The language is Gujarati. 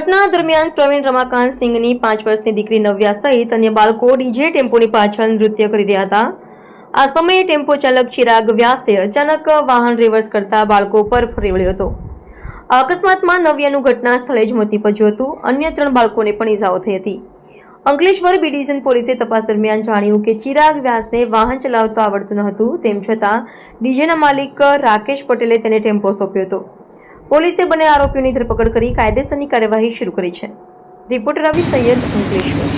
ઘટના દરમિયાન પ્રવીણ રમાકાંત સિંઘની પાંચ વર્ષની દીકરી નવ્યા સહિત અન્ય બાળકો ડીજે ટેમ્પોની પાછળ નૃત્ય કરી રહ્યા હતા. આ સમયે ટેમ્પો ચાલક ચિરાગ વ્યાસે અચાનક વાહન રિવર્સ કરતા બાળકો પર ફરી હતો. આ અકસ્માતમાં નવ્યાનું ઘટના સ્થળે જ મોતી પજ્યું હતું. અન્ય ત્રણ બાળકોને પણ ઈજાઓ થઈ હતી. અંકલેશ્વર બી ડિવિઝન પોલીસે તપાસ દરમિયાન જાણ્યું કે ચિરાગ વ્યાસને વાહન ચલાવતું આવડતું ન હતું. તેમ છતાં ડીજેના માલિક રાકેશ પટેલે તેને ટેમ્પો સોંપ્યો હતો. પોલીસે બંને આરોપીઓની ધરપકડ કરી કાયદેસરની કાર્યવાહી શરૂ કરી છે. રિપોર્ટર રવિ સૈયદ અંકલેશ્વર.